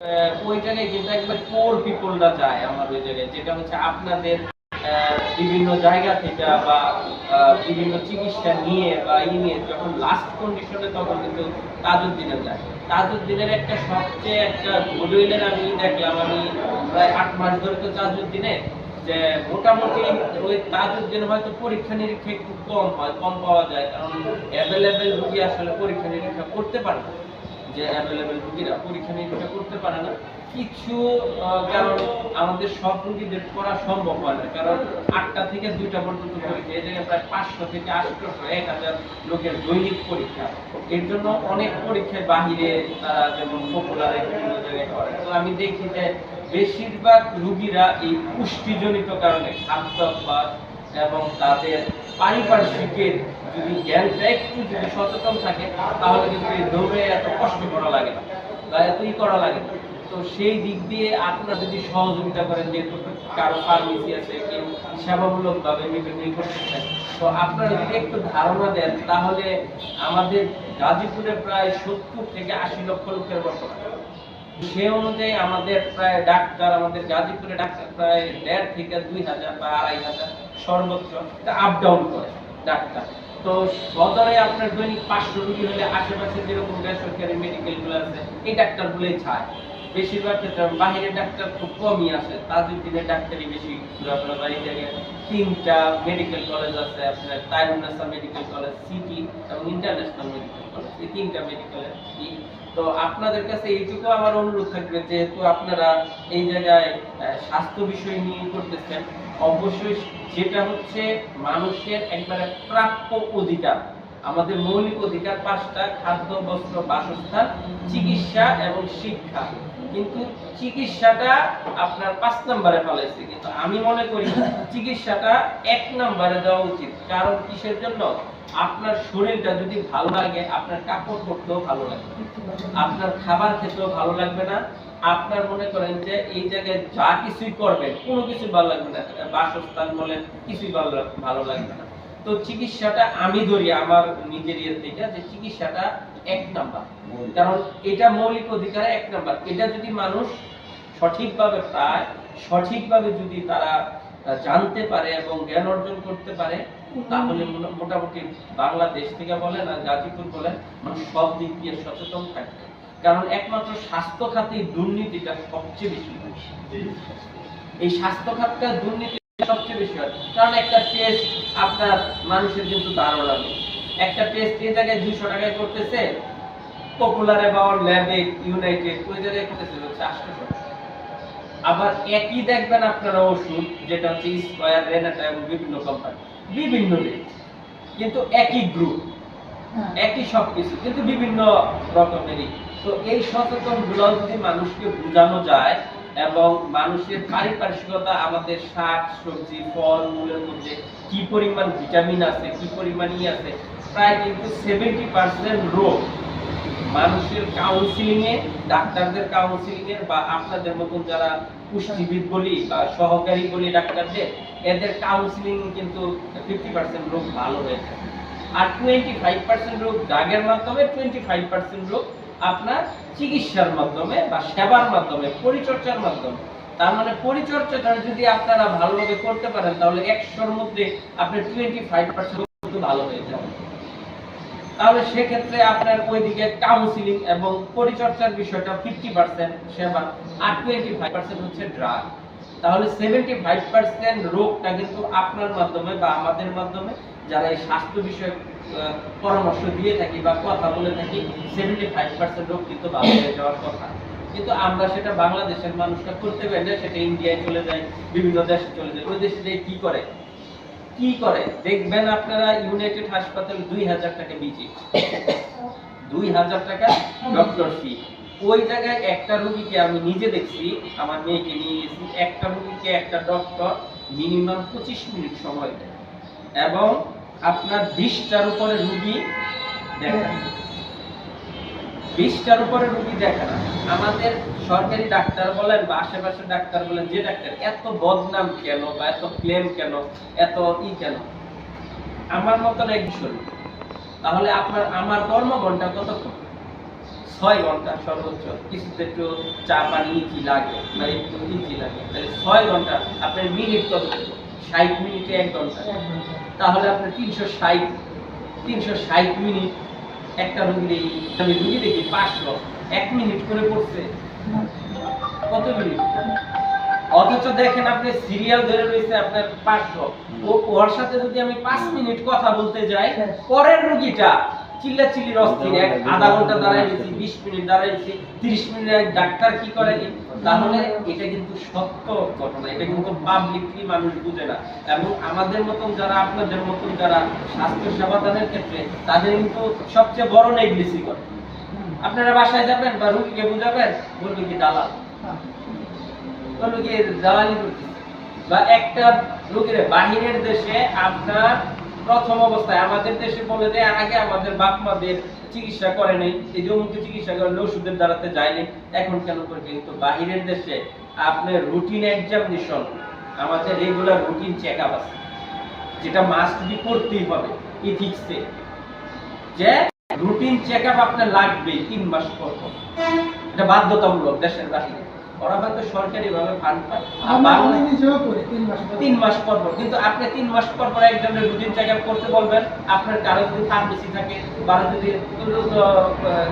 আহ, ওই জায়গায় কিন্তু একবার পোর পিপলরা যায় আমার ওই জায়গায় যেটা হচ্ছে আপনাদের বিভিন্ন জায়গা থেকে বা বিভিন্ন চিকিৎসা নিয়ে বা ই নিয়ে যখন লাস্ট কন্ডিশনে তখন কিন্তু তাজউদ্দিনে যায়। তাজউদ্দিনের একটা সবচেয়ে একটা গোডউইনের আমি দেখলাম আমি প্রায় আট মাস ধরে তো তাজউদ্দিনে যে মোটামুটি ওই তাজউদ্দিন হয়তো পরীক্ষা নিরীক্ষা একটু কম হয় কম পাওয়া যায় কারণ অ্যাভেলেবেল রুগী আসলে পরীক্ষা নিরীক্ষা করতে পারে না। যে অ্যাভেলেবেল রুগীরা পরীক্ষা নিরীক্ষা করতে পারে না, কিছু কারণ আমাদের সব রুগীদের করা সম্ভব হয় না। কারণ আটটা থেকে দুইটা পর্যন্ত পরীক্ষা, এই জায়গায় প্রায় পাঁচশো থেকে আটশো এক হাজার লোকের দৈনিক পরীক্ষা। এর জন্য অনেক পরীক্ষায় বাহিরে তারা যেমন পপুলার বিভিন্ন জায়গায় করে। তো আমি দেখি যে বেশিরভাগ রুগীরা এই পুষ্টিজনিত কারণে খাদ্যাভ্যাস এবং তাদের পারিপার্শ্বিকের যদি জ্ঞানটা একটু যদি সচেতন থাকে, তাহলে কিন্তু এই দৌড়ে এত কষ্ট করা লাগে না, বা এতই করা লাগে না। তো সেই দিক দিয়ে আপনারা যদি সহযোগিতা করেন, যেহেতু কারও ফার্মেসি আছে, কেউ সেবামূলক ভাবে বিভিন্ন তো আপনারা যদি একটু ধারণা দেন, তাহলে আমাদের গাজীপুরে প্রায় সত্তর থেকে আশি লক্ষ লোকের বসবাস। সে অনুযায়ী আমাদের প্রায় ডাক্তার, আমাদের গাজীপুরে ডাক্তার প্রায় দেড় থেকে দুই হাজার বা আড়াই হাজার সর্বোচ্চ আপ ডাউন করে ডাক্তার। তো সদরে আপনার দৈনিক পাঁচশো রুগী হলে আশেপাশে যেরকম বেসরকারি মেডিকেলগুলো আছে, এই ডাক্তারগুলোই ছায় বেশিরভাগ ক্ষেত্রে বাহিরের ডাক্তার খুব কমই আসে তাদের দিনের ডাক্তারই বেশি। আপনার বাড়ি থেকে তিনটা মেডিকেল কলেজ আছে, আপনার তাইরুন্নাসা মেডিকেল কলেজ সিটি এবং ইন্টারন্যাশনাল মেডিকেল কলেজ এই তিনটা মেডিকেলের তো আপনাদের কাছে এইটুকু আমার অনুরোধ থাকবে, যেহেতু আপনারা এই জায়গায় স্বাস্থ্য বিষয় নিয়ে করতেছেন, অবশ্যই যেটা হচ্ছে মানুষের একবারে প্রাপ্য অধিকার। আমাদের মৌলিক অধিকার পাঁচটা, খাদ্য, বস্ত্র, বাসস্থান, চিকিৎসা এবং শিক্ষা। কিন্তু চিকিৎসাটা আপনার পাঁচ নম্বরে ফেলাইছে কিন্তু আমি মনে করি চিকিৎসাটা এক নম্বরে দেওয়া উচিত। কারণ কিসের জন্য? আপনার শরীরটা যদি ভালো লাগে, আপনার কাপড় পরতেও ভালো লাগবে। আপনার খাবার খেতেও ভালো লাগবে না। আপনার মনে করেন যে এই জায়গায় যা কিছুই করবেন, কোনো কিছু ভালো লাগবে না। বাসস্থান বলেন, কিছুই ভালো ভালো লাগবে না। তো চিকিৎসাটা আমি ধরি আমার নিজের ইয়ে থেকে যে চিকিৎসাটা এক নাম্বার। কারণ এটা মৌলিক অধিকার এক নাম্বার। এটা যদি মানুষ সঠিকভাবে পায় সঠিকভাবে যদি তারা জানতে পারে এবং জ্ঞান অর্জন করতে পারে তাহলে মোটামুটি বাংলাদেশ থেকে বলেন আর গাজীপুর বলেন মানুষ সব দিক দিয়ে সচেতন থাকবে। কারণ একমাত্র স্বাস্থ্য খাতে দুর্নীতিটা সবচেয়ে বেশি। এই স্বাস্থ্য খাতটা দুর্নীতি সবচেয়ে বেশি হয়। কারণ একটা টেস্ট আপনার মানুষের কিন্তু ধারণা নেই। একটা টেস্ট এই জায়গায় দুইশো টাকায় করতেছে পপুলারে বা ল্যাবে ইউনাইটেড ওই জায়গায় করতেছে হচ্ছে আটশো আবার একই দেখবেন আপনারা ওষুধ যেটা হচ্ছে স্কয়ার রেনাটা এবং বিভিন্ন কোম্পানি বিভিন্ন রেট কিন্তু একই গ্রুপ একই সবকিছু কিন্তু বিভিন্ন রকমেরই। তো এই সচেতনগুলো যদি মানুষকে বোঝানো যায় এবং মানুষের পারিপার্শ্বিকতা আমাদের শাক, সবজি, ফল, মূলের মধ্যে কি পরিমাণ ভিটামিন আছে, কি পরিমাণ ই আছে, প্রায় কিন্তু সেভেন্টি পার্সেন্ট রোগ। মানুষের কাউন্সিলিং এ, ডাক্তারদের কাউন্সিলিং বা আপনাদের মতন যারা পুষ্টিবিদ বলি বা সহকারী বলি ডাক্তারদের, এদের কাউন্সিলিং কিন্তু ফিফটি পার্সেন্ট রোগ ভালো হয়ে থাকে আর টোয়েন্টি ফাইভ পার্সেন্ট রোগ দাগের মাধ্যমে টোয়েন্টি ফাইভ পার্সেন্ট রোগ আপনার চিকিৎসার মাধ্যমে বা সেবার মাধ্যমে, পরিচর্যার মাধ্যমে। তার মানে পরিচর্যাটা যদি আপনারা ভালোভাবে করতে পারেন, তাহলে একশোর মধ্যে আপনার টোয়েন্টি ফাইভ পার্সেন্ট ভালো হয়ে যাবে তাহলে সেক্ষেত্রে আপনার ওইদিকে কাউন্সিলিং এবং পরিচর্যার বিষয়টা ফিফটি পার্সেন্ট সেবা আর টোয়েন্টি ফাইভ পার্সেন্ট হচ্ছে ড্রাগ তাহলে সেভেন্টি ফাইভ পার্সেন্ট রোগটা কিন্তু আপনার মাধ্যমে বা আমাদের মাধ্যমে, যারা এই স্বাস্থ্য বিষয়ক পরামর্শ দিয়ে থাকি বা কথা বলে থাকি সেভেন্টি ফাইভ পার্সেন্ট রোগ কিন্তু ভালো হয়ে যাওয়ার কথা। কিন্তু আমরা সেটা বাংলাদেশের মানুষটা করতে পারি সেটা ইন্ডিয়ায় চলে যায়, বিভিন্ন দেশে চলে যায়। ওই দেশে কি করে? কি করে? দেখবেন আপনারা ইউনাইটেড হাসপাতাল দুই হাজার টাকা ভিজিট দুই হাজার টাকা ডক্টর ফি ওই জায়গায় একটা রুগীকে আমি নিজে দেখছি, আমার মেয়েকে নিয়ে গেছি, একটা রুগীকে একটা ডক্টর মিনিমাম পঁচিশ মিনিট সময় দেয়। এবং আপনার বিশটার উপরে রুগী দেখেন। বিশটার উপরে রুগী দেখে আমাদের সরকারি ডাক্তার বলেন বা আশেপাশের ডাক্তার বলেন, যে ডাক্তার এত বদনাম কেন বা এত ক্লেম কেন, এত ই কেন? আমার মতন একজন তাহলে আপনার, আমার কর্মঘন্টা কতক্ষণ? ছয় ঘণ্টা সর্বোচ্চ। কিছুতে একটু চা পানি ইজি লাগে, বা একটু ইজি লাগে। তাহলে ছয় ঘণ্টা, আপনার মিনিট কত ষাট মিনিটে এক ঘণ্টা। তাহলে আপনার তিনশো ষাট তিনশো ষাট মিনিট একটা রুগীর এই আমি রুগী দেখি পাঁচশো এক মিনিট করে পড়ছে। কত মিনিট? অথচ দেখেন আপনি সিরিয়াল ধরে রয়েছে আপনার পাঁচশো ও ওর সাথে যদি আমি পাঁচ মিনিট কথা বলতে যাই পরের রুগীটা চিল্লা চিল্লির অস্থির এক আধা ঘণ্টা দাঁড়াইছি বিশ মিনিট দাঁড়াইছি তিরিশ মিনিট ডাক্তার কি করে তাহলে এটা কিন্তু সত্য ঘটনা, এটা কিন্তু পাবলিকলি মানুষ বুঝে না। এবং আমাদের মতন যারা, আপনাদের মতন যারা স্বাস্থ্য সেবাদানের ক্ষেত্রে, তাদের কিন্তু সবচেয়ে বড় নেগলিসি করে আপনারা বাসায় যাবেন বা রুগীকে বুঝাবেন, বলবে কি দালাল? বলবে কি দালালি করতেছে? বা একটা লোকের বাহিরের দেশে আপনার প্রথম অবস্থায় আমাদের দেশে বলে যে আগে আমাদের বাপ মাদের চিকিৎসা করে নাই, এই যে অমুকে চিকিৎসা করে ওষুধের দ্বারাতে যায়নি এখন কেন করে? কিন্তু বাহিরের দেশে আপনার রুটিন এক্সামিনেশন আমাদের রেগুলার রুটিন চেক আপ আছে, যেটা মাস্ট বি করতেই হবে ইথিক্সে যে রুটিন চেক আপ আপনার লাগবে তিন মাস পর পর। এটা বাধ্যতামূলক দেশের বাহিরে। ওরা হয়তো সরকারি ভাবে ফান্ড পায় তিন মাস পর। পর পর। কিন্তু আপনি তিন মাস পর পর একজনের রুটিন চেক আপ করতে বলবেন আপনার কারও যদি ফার্মেসি থাকে যদি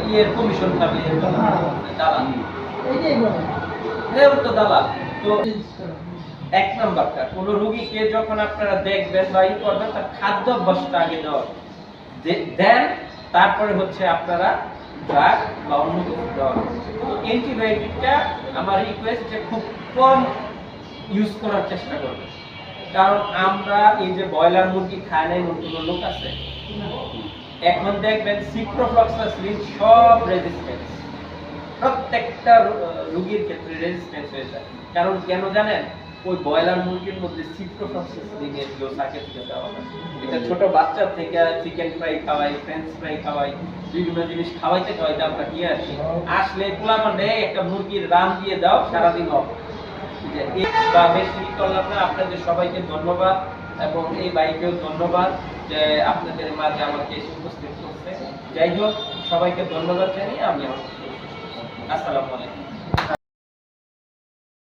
ইয়ের কমিশন থাকে দালাল। বলে। এও তো দালাল। তো এক নাম্বারটা কোনো রুগীকে যখন আপনারা দেখবেন বা ই করবেন তার খাদ্য অভ্যাসটা আগে দেওয়া দেন তারপরে হচ্ছে আপনারা ড্রাগ বা অন্য কিছু দেওয়া অ্যান্টিবায়োটিকটা আমার রিকোয়েস্ট যে খুব কম ইউজ করার চেষ্টা করবেন কারণ আমরা এই যে ব্রয়লার মুরগি খায় না এমন কোনো লোক আছে? এখন দেখবেন সিপ্রোফ্লক্সাসিলিন সব রেজিস্ট্যান্স প্রত্যেকটা রোগীর ক্ষেত্রে রেজিস্ট্যান্স হয়ে যায়। কারণ কেন জানেন? ওই ব্রয়লার মুরগির মধ্যে সিপ্রোফ্লক্সাসিলিনের লোসাকে থেকে দেওয়া হয়। এটা ছোট বাচ্চা থেকে চিকেন ফ্রাই খাওয়াই ফ্রেঞ্চ ফ্রাই খাওয়াই বিভিন্ন জিনিস খাওয়াইতে খাওয়াইতে আমরা নিয়ে আসি। আসলে পোলা মানে একটা মুরগির রান দিয়ে দাও সারাদিন হবে বা বেশি করলাম না আপনাদের সবাইকে ধন্যবাদ এবং এই বাইকেও ধন্যবাদ যে আপনাদের মাঝে আমাকে উপস্থিত করছে। যাই হোক সবাইকে ধন্যবাদ জানিয়ে আমি আমার আসসালামু আলাইকুম।